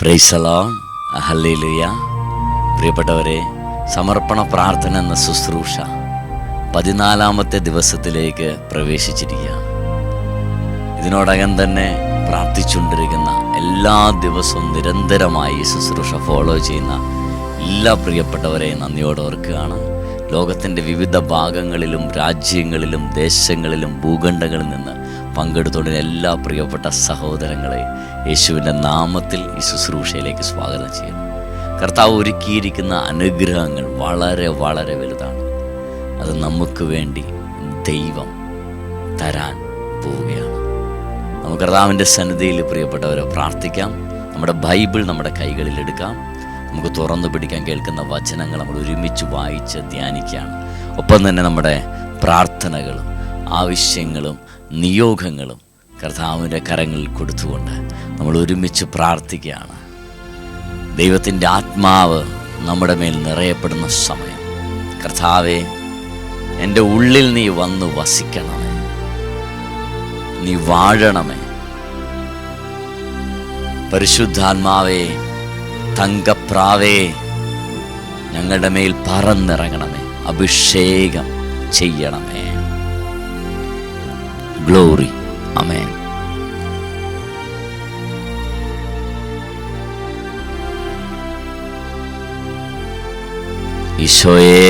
പ്രൈസലോ hallelujah പ്രിയപ്പെട്ടവരെ സമർപ്പണ പ്രാർത്ഥന എന്ന ശുശ്രൂഷ പതിനാലാമത്തെ ദിവസത്തിലേക്ക് പ്രവേശിച്ചിരിക്കുകയാണ്. ഇതിനോടകം തന്നെ പ്രാർത്ഥിച്ചുകൊണ്ടിരിക്കുന്ന എല്ലാ ദിവസവും നിരന്തരമായി ശുശ്രൂഷ ഫോളോ ചെയ്യുന്ന എല്ലാ പ്രിയപ്പെട്ടവരെയും നന്ദിയോടെ ഓർക്കുകയാണ്. ലോകത്തിന്റെ വിവിധ ഭാഗങ്ങളിലും രാജ്യങ്ങളിലും ദേശങ്ങളിലും ഭൂഖണ്ഡങ്ങളിൽ നിന്ന് പങ്കെടുത്തുകൊണ്ടിരുന്ന എല്ലാ പ്രിയപ്പെട്ട സഹോദരങ്ങളെ യേശുവിന്റെ നാമത്തിൽ ഈ ശുശ്രൂഷയിലേക്ക് സ്വാഗതം ചെയ്യുന്നു. കർത്താവ് ഒരുക്കിയിരിക്കുന്ന അനുഗ്രഹങ്ങൾ വളരെ വളരെ വലുതാണ്. അത് നമുക്ക് വേണ്ടി ദൈവം തരാൻ പോവുകയാണ്. നമുക്ക് കർത്താവിന്റെ സന്നിധിയിൽ പ്രിയപ്പെട്ടവരെ പ്രാർത്ഥിക്കാം. നമ്മുടെ ബൈബിൾ നമ്മുടെ കൈകളിൽ എടുക്കാം. നമുക്ക് തുറന്നു പിടിക്കാൻ കേൾക്കുന്ന വചനങ്ങൾ നമ്മൾ ഒരുമിച്ച് വായിച്ച് ധ്യാനിക്കുകയാണ്. ഒപ്പം തന്നെ നമ്മുടെ പ്രാർത്ഥനകളും ആവശ്യങ്ങളും നിയോഗങ്ങളും കർത്താവിന്റെ കരങ്ങളിൽ കൊടുത്തുകൊണ്ട് നമ്മൾ ഒരുമിച്ച് പ്രാർത്ഥിക്കുകയാണ്. ദൈവത്തിന്റെ ആത്മാവ് നമ്മുടെ മേൽ നിറയപ്പെടുന്ന സമയം. കർത്താവെ എന്റെ ഉള്ളിൽ നീ വന്ന് വസിക്കണമേ. നീ വാഴണമേ. പരിശുദ്ധാത്മാവേ തങ്കപ്രാവേ ഞങ്ങളുടെ മേൽ പറന്നിറങ്ങണമേ. അഭിഷേകം ചെയ്യണമേ. ഗ്ലോറി അമേൻ ഈശോയേ.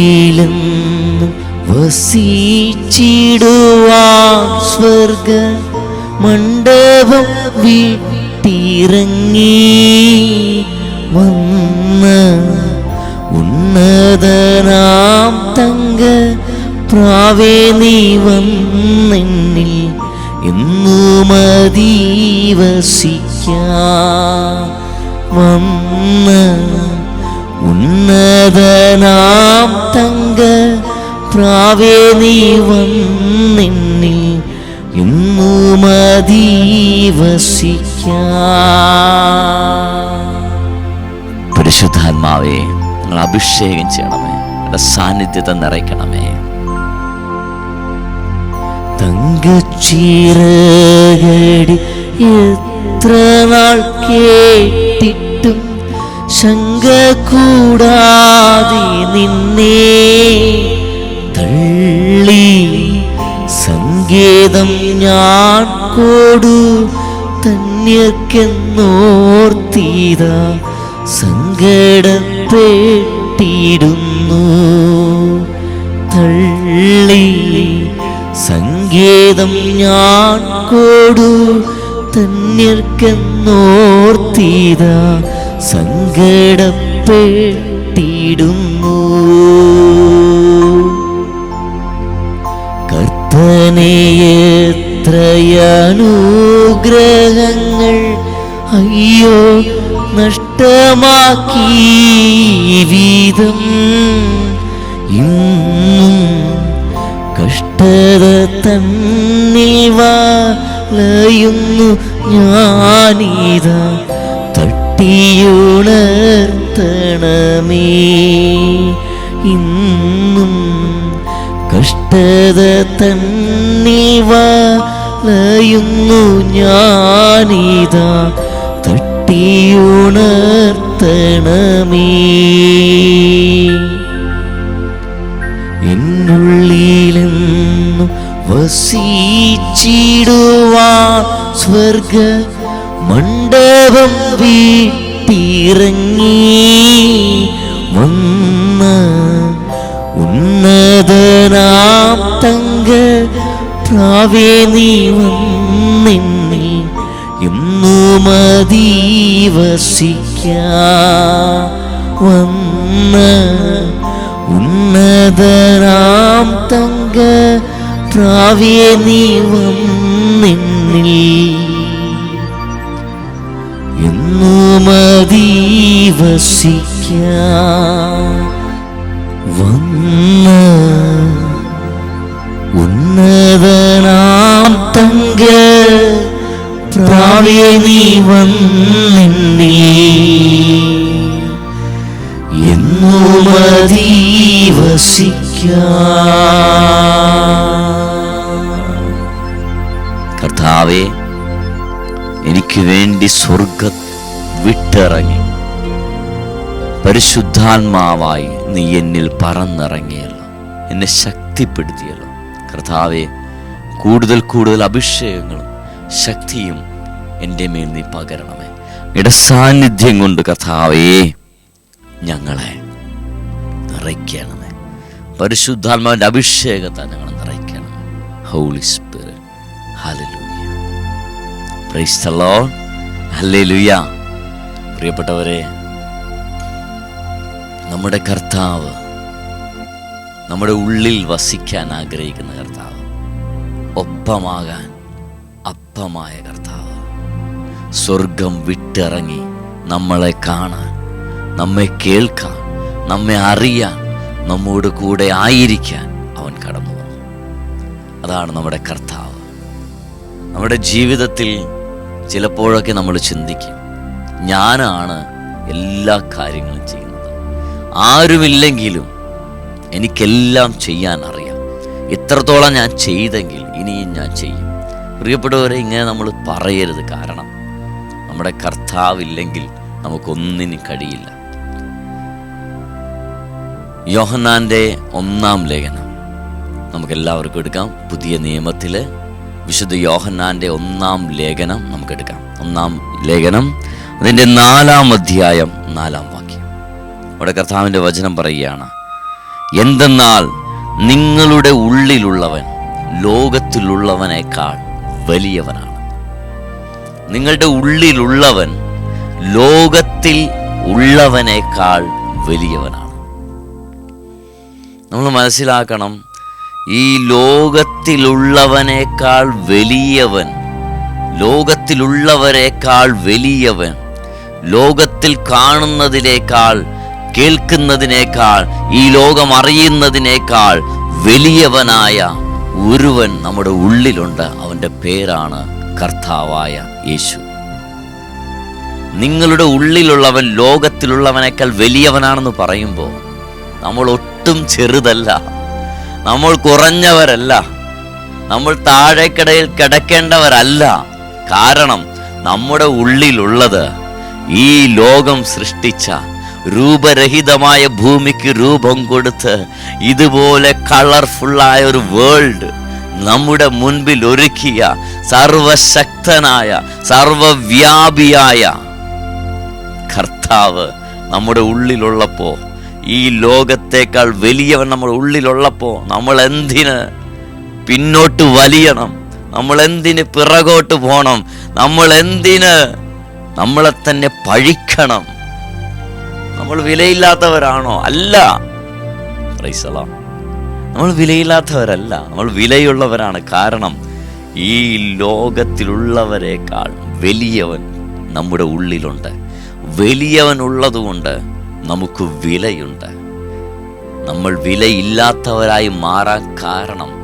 എന്നുള്ളിലെന്നും വസിച്ചിടുവാൻ സ്വർഗ മണ്ഡപം വിട്ടിറങ്ങി വന്ന ഉന്നതനാം തങ്ക പ്രാവേ നീ വന്നെന്നിൽ എന്നു മതീവസിക്കാം വന്ന ഉന്നതനാം തങ്ക പ്രാവേ നീ വന്നെന്നിൽ എന്നു മതീവസിക്കാം പരിശുദ്ധാത്മാവേ നിങ്ങൾ അഭിഷേകം ചെയ്യണമേ നിങ്ങളുടെ സാന്നിധ്യത്തെ നിറയ്ക്കണമേ. തങ്കച്ചീറകടി എത്ര നാൾ കേട്ടിട്ടും ശങ്ക കൂടാതെ നിന്നേ. തള്ളി സങ്കേതം ഞാൻ കോടു തന്യക്കെന്നോർത്തീത സങ്കടത്തെട്ടിടുന്നു തള്ളി സംഗീതം ഞാൻ കൊടു തന്യർക്കെന്നോർത്തീത സങ്കടപ്പെട്ടിടുന്നു. കർത്തനെയത്രയനുഗ്രഹങ്ങൾ അയ്യോ നഷ്ടമാക്കി വീതം. ഇന്നും കഷ്ടത തന്നിൽ വലയുന്നു ഞാനീത. തട്ടിയുണർത്തണമേ. ഇന്നും കഷ്ടത തന്നിൽ വലയുന്നു ഞാനിതാ തട്ടിയുണർത്തണമേ. എന്നുള്ളിലെന്നു വസിച്ചിടുവാ സ്വർഗ മണ്ഡപം വീട്ടിറങ്ങി. വന്ന ഉന്നതനാം തങ്ക പ്രാവേ നീ വന്നിന്നിൽ ഇന്നു മതീവസിക്കാ വന്ന ഉന്നതനാം തങ്ക പ്രാവേ നീ വന്നെന്നിൽ എന്നു മതീവസിക്കാ കർത്താവെ എനിക്ക് വേണ്ടി സ്വർഗ വിട്ടിറങ്ങി. പരിശുദ്ധാത്മാവായി നീ എന്നിൽ പറന്നിറങ്ങിയല്ലോ. എന്നെ ശക്തിപ്പെടുത്തിയല്ലോ. കർത്താവെ കൂടുതൽ കൂടുതൽ അഭിഷേകങ്ങളും ശക്തിയും എന്റെ മേൽ നീ പകരണമേ. ഇടസാന്നിധ്യം കൊണ്ട് കർത്താവേ ഞങ്ങളെ നിറയ്ക്കണമേ. പരിശുദ്ധാത്മാവിന്റെ അഭിഷേകത്തെ ഞങ്ങളെ നിറയ്ക്കണം. ഹോളി സ്പിരിറ്റ് ലോർഡ് പ്രിയപ്പെട്ടവരെ നമ്മുടെ കർത്താവ് നമ്മുടെ ഉള്ളിൽ വസിക്കാൻ ആഗ്രഹിക്കുന്ന കർത്താവ് ഒപ്പമാകാൻ അപ്പമായ കർത്താവ് സ്വർഗം വിട്ടിറങ്ങി നമ്മളെ കാണാൻ നമ്മെ കേൾക്കാൻ നമ്മെ അറിയാൻ നമ്മോട് കൂടെ ആയിരിക്കാൻ അവൻ കടന്നു വന്നു. അതാണ് നമ്മുടെ കർത്താവ്. നമ്മുടെ ജീവിതത്തിൽ ചിലപ്പോഴൊക്കെ നമ്മൾ ചിന്തിക്കും ഞാനാണ് എല്ലാ കാര്യങ്ങളും ചെയ്യുന്നത്. ആരുമില്ലെങ്കിലും എനിക്കെല്ലാം ചെയ്യാൻ അറിയാം. ഇത്രത്തോളം ഞാൻ ചെയ്തെങ്കിൽ ഇനിയും ഞാൻ ചെയ്യും. പ്രിയപ്പെട്ടവരെ ഇങ്ങനെ നമ്മൾ പറയരുത്. കാരണം നമ്മുടെ കർത്താവില്ലെങ്കിൽ നമുക്കൊന്നിനും കഴിയില്ല. യോഹന്നാന്റെ ഒന്നാം ലേഖനം. നമുക്ക് എല്ലാവർക്കും എടുക്കാം. പുതിയ നിയമത്തിൽ വിശുദ്ധ യോഹന്നാന്റെ ഒന്നാം ലേഖനം നമുക്ക് എടുക്കാം ഒന്നാം ലേഖനം അതിന്റെ നാലാം അധ്യായം നാലാം വാക്യം. അവിടെ കർത്താവിന്റെ വചനം പറയുകയാണ് എന്തെന്നാൽ നിങ്ങളുടെ ഉള്ളിലുള്ളവൻ ലോകത്തിലുള്ളവനേക്കാൾ വലിയവനാണ്. നിങ്ങളുടെ ഉള്ളിലുള്ളവൻ ലോകത്തിൽ ഉള്ളവനേക്കാൾ വലിയവനാണ്. നമ്മൾ മനസ്സിലാക്കണം ഈ ലോകത്തിലുള്ളവനേക്കാൾ വലിയവൻ ലോകത്തിലുള്ളവരെക്കാൾ വലിയവൻ ലോകത്തിൽ കാണുന്നതിനേക്കാൾ കേൾക്കുന്നതിനേക്കാൾ ഈ ലോകം അറിയുന്നതിനേക്കാൾ വലിയവനായ ഒരുവൻ നമ്മുടെ ഉള്ളിലുണ്ട്. അവന്റെ പേരാണ് കർത്താവായ യേശു. നിങ്ങളുടെ ഉള്ളിലുള്ളവൻ ലോകത്തിലുള്ളവനേക്കാൾ വലിയവനാണെന്ന് പറയുമ്പോൾ നമ്മൾ ഒട്ടും ചെറുതല്ല. നമ്മൾ കുറഞ്ഞവരല്ല. നമ്മൾ താഴേക്കിടയിൽ കിടക്കേണ്ടവരല്ല. കാരണം നമ്മുടെ ഉള്ളിലുള്ളത് ഈ ലോകം സൃഷ്ടിച്ച രൂപരഹിതമായ ഭൂമിക്ക് രൂപം കൊടുത്ത് ഇതുപോലെ കളർഫുള്ളായ ഒരു വേൾഡ് നമ്മുടെ മുൻപിൽ ഒരുക്കിയ സർവശക്തനായ സർവവ്യാപിയായ കർത്താവ് നമ്മുടെ ഉള്ളിലുള്ളപ്പോൾ ഈ ലോകത്തേക്കാൾ വലിയവൻ നമ്മുടെ ഉള്ളിലുള്ളപ്പോൾ നമ്മൾ എന്തിന് പിന്നോട്ട് വലിയണം? നമ്മൾ എന്തിന് പിറകോട്ട് പോകണം നമ്മൾ എന്തിന് നമ്മളെ തന്നെ പഴിക്കണം? നമ്മൾ വിലയില്ലാത്തവരാണോ? അല്ല. നമ്മൾ വിലയില്ലാത്തവരല്ല. നമ്മൾ വിലയുള്ളവരാണ്. കാരണം ഈ ലോകത്തിലുള്ളവരെക്കാൾ വലിയവൻ നമ്മുടെ ഉള്ളിലുണ്ട്. വലിയവൻ ഉള്ളതുകൊണ്ട് നമുക്ക് വിലയുണ്ട്. നമ്മൾ വിലയില്ലാത്തവരായി മാറാൻ കാരണം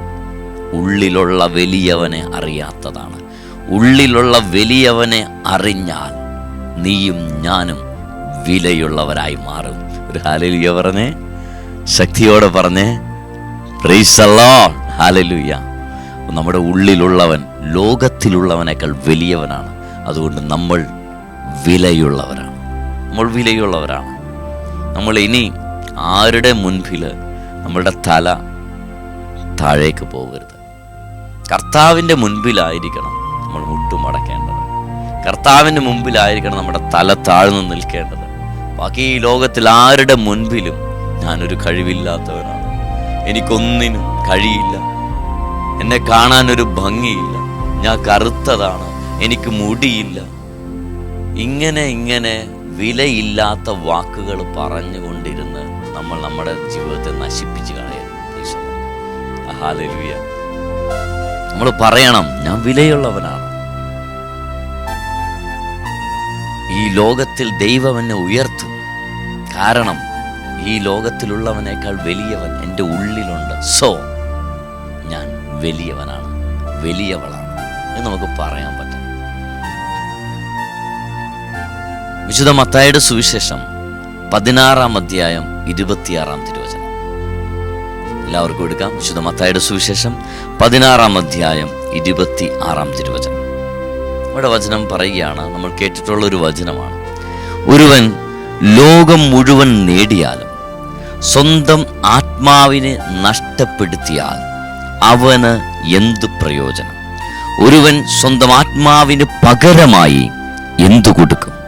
ഉള്ളിലുള്ള വലിയവനെ അറിയാത്തതാണ്. ഉള്ളിലുള്ള വലിയവനെ അറിഞ്ഞാൽ നീയും ഞാനും വിലയുള്ളവരായി മാറും. ഒരു ഹാലലുയ പറഞ്ഞേ ശക്തിയോടെ പറഞ്ഞേ ഹാലലുയ. നമ്മുടെ ഉള്ളിലുള്ളവൻ ലോകത്തിലുള്ളവനേക്കാൾ വലിയവനാണ്. അതുകൊണ്ട് നമ്മൾ വിലയുള്ളവരാണ്. നമ്മൾ വിലയുള്ളവരാണ്. നമ്മൾ ഇനി ആരുടെ മുൻപിൽ നമ്മളുടെ തല താഴേക്ക് പോകരുത്. കർത്താവിന്റെ മുൻപിലായിരിക്കണം നമ്മൾ മുട്ടുമടക്കേണ്ടത്. കർത്താവിന്റെ മുമ്പിലായിരിക്കണം നമ്മുടെ തല താഴ്ന്നു നിൽക്കേണ്ടത്. ബാക്കി ഈ ലോകത്തിൽ ആരുടെ മുൻപിലും ഞാനൊരു കഴിവില്ലാത്തവനാണ്. എനിക്കൊന്നിനും കഴിയില്ല. എന്നെ കാണാനൊരു ഭംഗിയില്ല. ഞാൻ കറുത്തതാണ്. എനിക്ക് മുടിയില്ല. ഇങ്ങനെ ഇങ്ങനെ വിലയില്ലാത്ത വാക്കുകൾ പറഞ്ഞുകൊണ്ടിരുന്ന് നമ്മൾ നമ്മുടെ ജീവിതത്തെ നശിപ്പിച്ച് കളയുന്നു. നമ്മൾ പറയണം ഞാൻ വിലയുള്ളവനാണ്. ഈ ലോകത്തിൽ ദൈവം എന്നെ ഉയർത്തും. കാരണം ഈ ലോകത്തിലുള്ളവനേക്കാൾ വലിയവൻ എന്റെ ഉള്ളിലുണ്ട്. സോ ഞാൻ വലിയവനാണ്. വലിയവളാണ്. എന്ന് നമുക്ക് പറയാൻ പറ്റും. വിശുദ്ധ മത്തായുടെ സുവിശേഷം പതിനാറാം അധ്യായം ഇരുപത്തിയാറാം തിരുവചനം. എല്ലാവർക്കും എടുക്കാം. വിശുദ്ധ മത്തായുടെ സുവിശേഷം പതിനാറാം അധ്യായം ഇരുപത്തി ആറാം തിരുവചനം. ഇവിടെ വചനം പറയുകയാണ് നമ്മൾ കേട്ടിട്ടുള്ള ഒരു വചനമാണ്. ഒരുവൻ ലോകം മുഴുവൻ നേടിയാലും സ്വന്തം ആത്മാവിനെ നഷ്ടപ്പെടുത്തിയാൽ അവന് എന്തു പ്രയോജനം? ഒരുവൻ സ്വന്തം ആത്മാവിന് പകരമായി എന്തു കൊടുക്കും?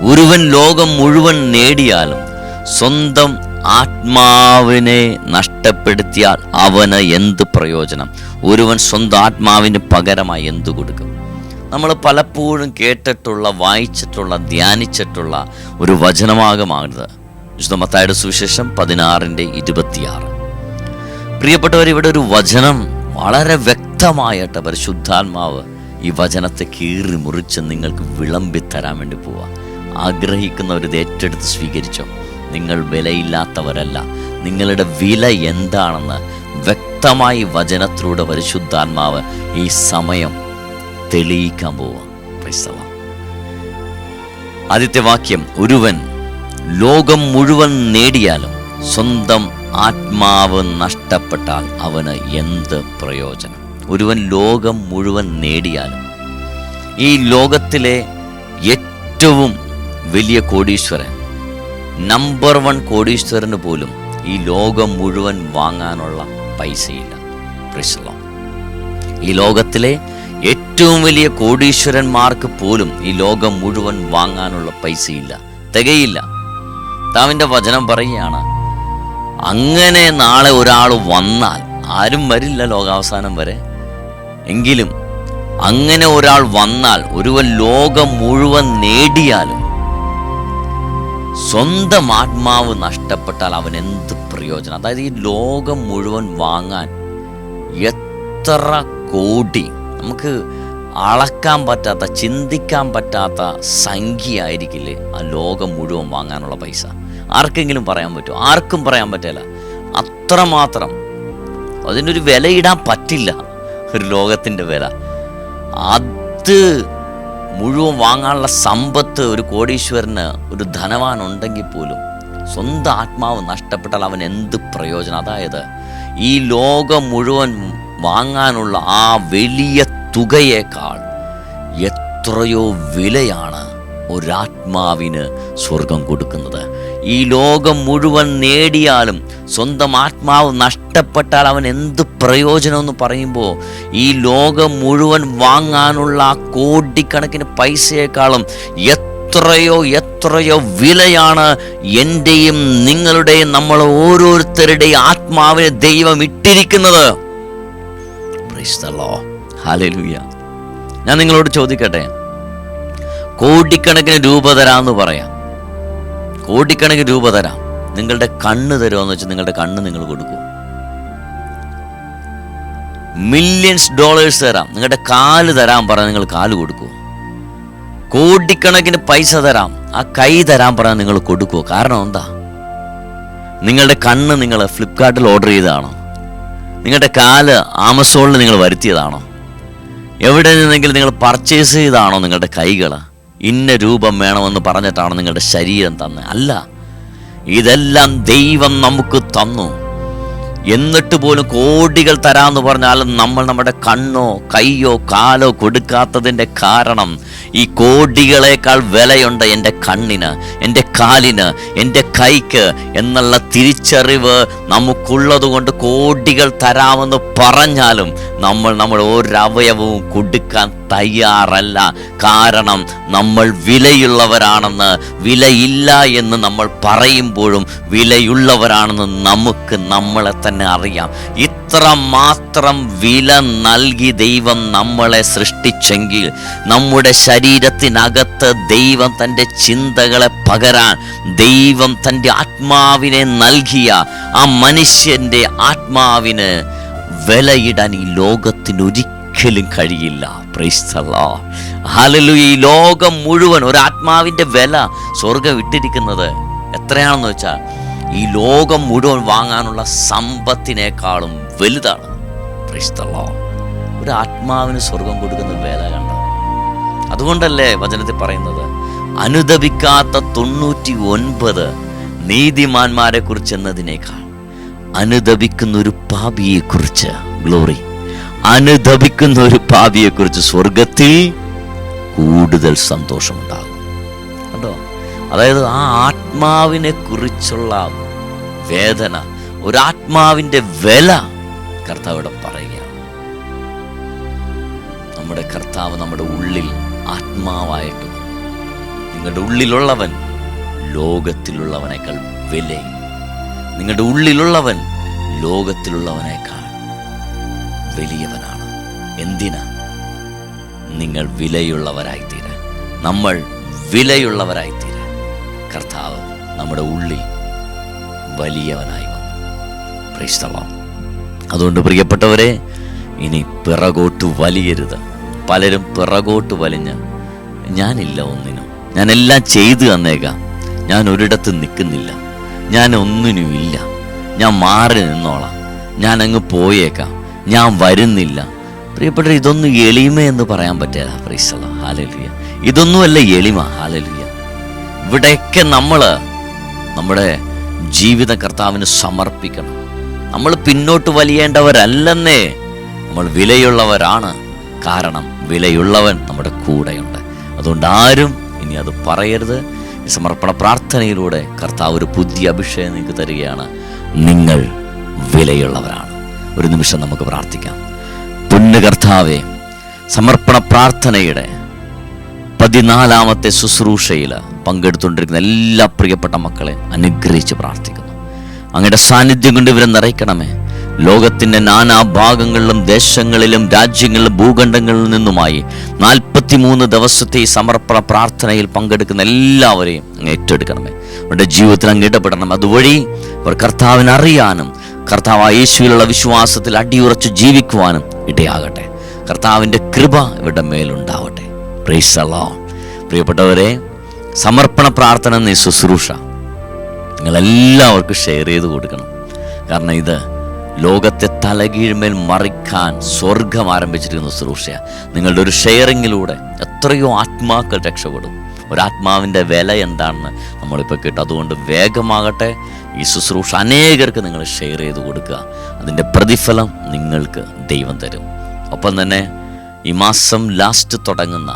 ഒരുവൻ ലോകം മുഴുവൻ നേടിയാലും സ്വന്തം ആത്മാവിനെ നഷ്ടപ്പെടുത്തിയാൽ അവന് എന്ത് പ്രയോജനം? ഒരുവൻ സ്വന്തം ആത്മാവിന് പകരമായി എന്തു കൊടുക്കും? നമ്മൾ പലപ്പോഴും കേട്ടിട്ടുള്ള വായിച്ചിട്ടുള്ള ധ്യാനിച്ചിട്ടുള്ള ഒരു വചനമാകമാണിത്. വിശുദ്ധ മത്തായുടെ സുവിശേഷം പതിനാറിന്റെ ഇരുപത്തിയാറ്. പ്രിയപ്പെട്ടവർ ഇവിടെ ഒരു വചനം വളരെ വ്യക്തമായിട്ട് പരിശുദ്ധാത്മാവ് ഈ വചനത്തെ കീറി മുറിച്ച് നിങ്ങൾക്ക് വിളമ്പി തരാൻ വേണ്ടി പോവാ. ആഗ്രഹിക്കുന്നവർ ഇത് ഏറ്റെടുത്ത് സ്വീകരിച്ചോ? നിങ്ങൾ വിലയില്ലാത്തവരല്ല. നിങ്ങളുടെ വില എന്താണെന്ന് വ്യക്തമായി വചനത്തിലൂടെ പരിശുദ്ധാത്മാവ് ഈ സമയം തെളിയിക്കാൻ പോവുക ആദ്യത്തെ വാക്യം ഒരുവൻ ലോകം മുഴുവൻ നേടിയാലും സ്വന്തം ആത്മാവ് നഷ്ടപ്പെട്ടാൽ അവന് എന്ത് പ്രയോജനം? ഒരുവൻ ലോകം മുഴുവൻ നേടിയാലും ഈ ലോകത്തിലെ ഏറ്റവും വലിയ കോടീശ്വരൻ. നമ്പർ വൺ കോടീശ്വരന് പോലും ഈ ലോകം മുഴുവൻ വാങ്ങാനുള്ള പൈസയില്ല. പ്രശ്നം. ഈ ലോകത്തിലെ ഏറ്റവും വലിയ കോടീശ്വരന്മാർക്ക് പോലും ഈ ലോകം മുഴുവൻ വാങ്ങാനുള്ള പൈസയില്ല. തികയില്ല. താവിന്റെ വചനം പറയുകയാണ് അങ്ങനെ നാളെ ഒരാൾ വന്നാൽ ആരും വരില്ല ലോകാവസാനം വരെ. എങ്കിലും അങ്ങനെ ഒരാൾ വന്നാൽ ഒരുവൻ ലോകം മുഴുവൻ നേടിയാലും സ്വന്തം ആത്മാവ് നഷ്ടപ്പെട്ടാൽ അവൻ എന്ത് പ്രയോജനം? അതായത് ഈ ലോകം മുഴുവൻ വാങ്ങാൻ എത്ര കോടി? നമുക്ക് അളക്കാൻ പറ്റാത്ത ചിന്തിക്കാൻ പറ്റാത്ത സംഖ്യ ആയിരിക്കില്ലേ ആ ലോകം മുഴുവൻ വാങ്ങാനുള്ള പൈസ? ആർക്കെങ്കിലും പറയാൻ പറ്റുമോ? ആർക്കും പറയാൻ പറ്റില്ല അത്രമാത്രം അതിനൊരു വിലയിടാൻ പറ്റില്ല. ഒരു ലോകത്തിന്റെ വില. അത് മുഴുവൻ വാങ്ങാനുള്ള സമ്പത്ത് ഒരു കോടീശ്വരന് ഒരു ധനവാൻ ഉണ്ടെങ്കിൽ പോലും സ്വന്തം ആത്മാവ് നഷ്ടപ്പെട്ടാൽ അവൻ എന്ത് പ്രയോജനം? അതായത് ഈ ലോകം മുഴുവൻ വാങ്ങാനുള്ള ആ വലിയ തുകയേക്കാൾ എത്രയോ വിലയാണ് ഒരാത്മാവിന് സ്വർഗം കൊടുക്കുന്നത്. ഈ ലോകം മുഴുവൻ നേടിയാലും സ്വന്തം ആത്മാവ് നഷ്ടപ്പെട്ടാൽ അവൻ എന്ത് പ്രയോജനമെന്ന് പറയുമ്പോൾ ഈ ലോകം മുഴുവൻ വാങ്ങാനുള്ള ആ കോടിക്കണക്കിന് പൈസയേക്കാളും എത്രയോ എത്രയോ വിലയാണ് എന്റെയും നിങ്ങളുടെയും നമ്മൾ ഓരോരുത്തരുടെയും ആത്മാവിനെ ദൈവം ഇട്ടിരിക്കുന്നത്. ഞാൻ നിങ്ങളോട് ചോദിക്കട്ടെ? കോടിക്കണക്കിന് രൂപ തരാന്ന് പറയാം. കോടിക്കണക്കിന് രൂപ തരാം. നിങ്ങളുടെ കണ്ണ് തരുമെന്ന് വെച്ചാൽ നിങ്ങളുടെ കണ്ണ് നിങ്ങൾ കൊടുക്കും. മില്യൺസ് ഡോളേഴ്സ് തരാം. നിങ്ങളുടെ കാൽ തരാൻ പറഞ്ഞാൽ നിങ്ങൾ കാൽ കൊടുക്കൂ. കോടിക്കണക്കിന് പൈസ തരാം. ആ കൈ തരാൻ പറഞ്ഞാൽ നിങ്ങൾ കൊടുക്കുമോ കാരണം എന്താ? നിങ്ങളുടെ കണ്ണ് നിങ്ങൾ ഫ്ലിപ്കാർട്ടിൽ ഓർഡർ ചെയ്തതാണോ? നിങ്ങളുടെ കാൽ ആമസോണിൽ നിങ്ങൾ വരുത്തിയതാണോ? എവിടെ നിന്നെങ്കിലും നിങ്ങൾ പർച്ചേസ് ചെയ്തതാണോ നിങ്ങളുടെ കൈകൾ ഇന്ന രൂപം വേണമെന്ന് പറഞ്ഞിട്ടാണ് നിങ്ങളുടെ ശരീരം തന്നെ. അല്ല ഇതെല്ലാം ദൈവം നമുക്ക് തന്നു. എന്നിട്ട് പോലും കോടികൾ തരാമെന്ന് പറഞ്ഞാലും നമ്മൾ നമ്മുടെ കണ്ണോ കൈയോ കാലോ കൊടുക്കാത്തതിന്റെ കാരണം ഈ കോടികളേക്കാൾ വിലയുണ്ട് എന്റെ കണ്ണിന് എന്റെ കാലിന് എന്റെ കൈക്ക് എന്നുള്ള തിരിച്ചറിവ് നമുക്കുള്ളത് കൊണ്ട് കോടികൾ തരാമെന്ന് പറഞ്ഞാലും നമ്മൾ നമ്മൾ അവയവവും കൊടുക്കാൻ തയ്യാറല്ല. കാരണം നമ്മൾ വിലയുള്ളവരാണെന്ന് വിലയില്ല എന്ന് നമ്മൾ പറയുമ്പോഴും വിലയുള്ളവരാണെന്ന് നമുക്ക് നമ്മളെ തന്നെ അറിയാം. ഇത്ര മാത്രം വില നൽകി ദൈവം നമ്മളെ സൃഷ്ടിച്ചെങ്കിൽ നമ്മുടെ ശരീരത്തിനകത്ത് ദൈവം തന്റെ ചിന്തകളെ പകരാൻ ദൈവം തന്റെ ആത്മാവിനെ നൽകിയ ആ മനുഷ്യന്റെ ആത്മാവിന് വിലയിടാൻ ഈ ലോകത്തിന് ഒരിക്കലും കഴിയില്ല. ഹലലു ഈ ലോകം മുഴുവൻ ഒരു ആത്മാവിന്റെ വില സ്വർഗം ഇട്ടിരിക്കുന്നത് എത്രയാണെന്ന് വെച്ചാൽ ഈ ലോകം മുഴുവൻ വാങ്ങാനുള്ള സമ്പത്തിനേക്കാളും വലുതാണ്. ഒരു ആത്മാവിന് സ്വർഗം കൊടുക്കുന്ന വില കണ്ട? അതുകൊണ്ടല്ലേ വചനത്തിൽ പറയുന്നത്? അനുദപിക്കാത്ത തൊണ്ണൂറ്റി ഒൻപത് നീതിമാന്മാരെ കുറിച്ച് എന്നതിനേക്കാൾ അനുദപിക്കുന്ന ഒരു പാപിയെക്കുറിച്ച്. ഗ്ലോറി അനുദപിക്കുന്ന ഒരു പാപിയെക്കുറിച്ച് സ്വർഗത്തിൽ കൂടുതൽ സന്തോഷമുണ്ടാകും. കണ്ടോ? അതായത് ആ ആത്മാവിനെ കുറിച്ചുള്ള വേദന ഒരാത്മാവിന്റെ വില കർത്താവിടെ പറയുക നമ്മുടെ കർത്താവ് നമ്മുടെ ഉള്ളിൽ ആത്മാവായിട്ട് നിങ്ങളുടെ ഉള്ളിലുള്ളവൻ ലോകത്തിലുള്ളവനേക്കാൾ വില നിങ്ങളുടെ ഉള്ളിലുള്ളവൻ ലോകത്തിലുള്ളവനേക്കാൾ വലിയവനാണ്. എന്തിനാ? നിങ്ങൾ വിലയുള്ളവരായിത്തീരാൻ നമ്മൾ വിലയുള്ളവരായിത്തീരാൻ കർത്താവ് നമ്മുടെ ഉള്ളിൽ വലിയവനായി വന്നു. അതുകൊണ്ട് പ്രിയപ്പെട്ടവരെ ഇനി പിറകോട്ട് വലിയരുത്. പലരും പിറകോട്ട് വലിഞ്ഞ് ഞാനില്ല ഒന്നിനും. ഞാനെല്ലാം ചെയ്തു തന്നേക്കാം. ഞാൻ ഒരിടത്ത് നിൽക്കുന്നില്ല. ഞാൻ ഒന്നിനും ഇല്ല ഞാൻ മാറി നിന്നോളാം. ഞാൻ അങ്ങ് പോയേക്കാം. ഞാൻ വരുന്നില്ല. പ്രിയപ്പെട്ട ഇതൊന്നും എളിമ എന്ന് പറയാൻ പറ്റില്ല. പ്രീസല ഹാലലിയ ഇതൊന്നുമല്ല എളിമ. ഹാലലിയ ഇവിടെയൊക്കെ നമ്മൾ നമ്മുടെ ജീവിത കർത്താവിന് സമർപ്പിക്കണം. നമ്മൾ പിന്നോട്ട് വലിയേണ്ടവരല്ലെന്നേ നമ്മൾ വിലയുള്ളവരാണ്. കാരണം വിലയുള്ളവൻ നമ്മുടെ കൂടെയുണ്ട്. അതുകൊണ്ട് ആരും ഇനി അത് പറയരുത്. ഈ സമർപ്പണ പ്രാർത്ഥനയിലൂടെ കർത്താവ് ഒരു പുതിയ അഭിഷേകം നിങ്ങൾക്ക് തരികയാണ്. നിങ്ങൾ വിലയുള്ളവരാണ്. ഒരു നിമിഷം നമുക്ക് പ്രാർത്ഥിക്കാം. പുണ്യ കർത്താവെ സമർപ്പണ പ്രാർത്ഥനയുടെ പതിനാലാമത്തെ ശുശ്രൂഷയിൽ പങ്കെടുത്തുകൊണ്ടിരിക്കുന്ന എല്ലാ പ്രിയപ്പെട്ട മക്കളെ അനുഗ്രഹിച്ച് പ്രാർത്ഥിക്കുന്നു. അങ്ങയുടെ സാന്നിധ്യം കൊണ്ട് ഇവരെ നിറയ്ക്കണമേ. ലോകത്തിന്റെ ഭാഗങ്ങളിലും ദേശങ്ങളിലും രാജ്യങ്ങളിലും ഭൂഖണ്ഡങ്ങളിൽ നിന്നുമായി നാൽപ്പത്തിമൂന്ന് ദിവസത്തെ ഈ സമർപ്പണ പ്രാർത്ഥനയിൽ പങ്കെടുക്കുന്ന എല്ലാവരെയും അങ്ങ് ഏറ്റെടുക്കണമേ. അവരുടെ ജീവിതത്തിൽ അങ്ങ് ഇടപെടണം. അതുവഴി അവർ കർത്താവിനെ അറിയാനും കർത്താവ് യേശുവിലുള്ള വിശ്വാസത്തിൽ അടിയുറച്ച് ജീവിക്കുവാനും ഇടയാകട്ടെ. കർത്താവിന്റെ കൃപ ഇവരുടെ മേലുണ്ടാവട്ടെ. പ്രൈസ്. പ്രിയപ്പെട്ടവരെ സമർപ്പണ പ്രാർത്ഥന എന്ന ശുശ്രൂഷ നിങ്ങളെല്ലാവർക്കും ഷെയർ ചെയ്ത് കൊടുക്കണം. കാരണം ഇത് ലോകത്തെ തലകീഴ്മേൽ മറിക്കാൻ സ്വർഗം ആരംഭിച്ചിരിക്കുന്ന ശുശ്രൂഷയാണ് നിങ്ങളുടെ ഒരു ഷെയറിങ്ങിലൂടെ എത്രയോ ആത്മാക്കൾ രക്ഷപ്പെടും. ഒരാത്മാവിന്റെ വില എന്താണെന്ന് നമ്മളിപ്പോൾ കേട്ടു. അതുകൊണ്ട് വേഗമാകട്ടെ. ഈ ശുശ്രൂഷ അനേകർക്ക് നിങ്ങൾ ഷെയർ ചെയ്ത് കൊടുക്കുക. അതിന്റെ പ്രതിഫലം നിങ്ങൾക്ക് ദൈവം തരും. ഒപ്പം തന്നെ ഈ മാസം ലാസ്റ്റ് തുടങ്ങുന്ന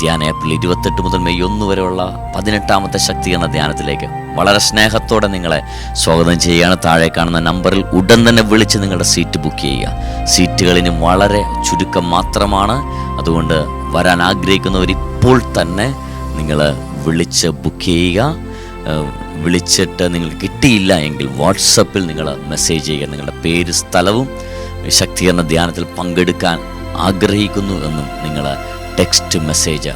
ധ്യാന ഏപ്രിൽ ഇരുപത്തെട്ട് മുതൽ മെയ് ഒന്ന് വരെയുള്ള പതിനെട്ടാമത്തെ ശക്തി എന്ന ധ്യാനത്തിലേക്ക് വളരെ സ്നേഹത്തോടെ നിങ്ങളെ സ്വാഗതം ചെയ്യുകയാണ്. താഴെ കാണുന്ന നമ്പറിൽ ഉടൻ തന്നെ വിളിച്ച് നിങ്ങളുടെ സീറ്റ് ബുക്ക് ചെയ്യുക. സീറ്റുകളിന് വളരെ ചുരുക്കം മാത്രമാണ്. അതുകൊണ്ട് വരാൻ ആഗ്രഹിക്കുന്നവർ ഇപ്പോൾ തന്നെ നിങ്ങൾ വിളിച്ച് ബുക്ക് ചെയ്യുക. വിളിച്ചിട്ട് നിങ്ങൾ കിട്ടിയില്ല എങ്കിൽ വാട്സപ്പിൽ നിങ്ങൾ മെസ്സേജ് ചെയ്യുക. നിങ്ങളുടെ പേര് സ്ഥലവും ശക്തീകരണ ധ്യാനത്തിൽ പങ്കെടുക്കാൻ ആഗ്രഹിക്കുന്നു എന്നും നിങ്ങൾ ടെക്സ്റ്റ് മെസ്സേജ്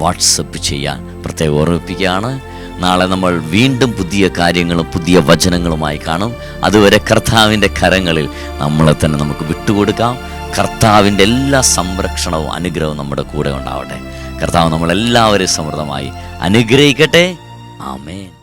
വാട്സപ്പ് ചെയ്യാൻ പ്രത്യേകം ഓർമ്മിപ്പിക്കുകയാണ്. നാളെ നമ്മൾ വീണ്ടും പുതിയ കാര്യങ്ങളും പുതിയ വചനങ്ങളുമായി കാണും. അതുവരെ കർത്താവിന്റെ കരങ്ങളിൽ നമ്മളെ തന്നെ നമുക്ക് വിട്ടുകൊടുക്കാം. കർത്താവിന്റെ എല്ലാ സംരക്ഷണവും അനുഗ്രഹവും നമ്മുടെ കൂടെ ഉണ്ടാവട്ടെ. കർത്താവ് നമ്മളെല്ലാവരും സമൃദ്ധമായി അനുഗ്രഹിക്കട്ടെ. ആമേൻ.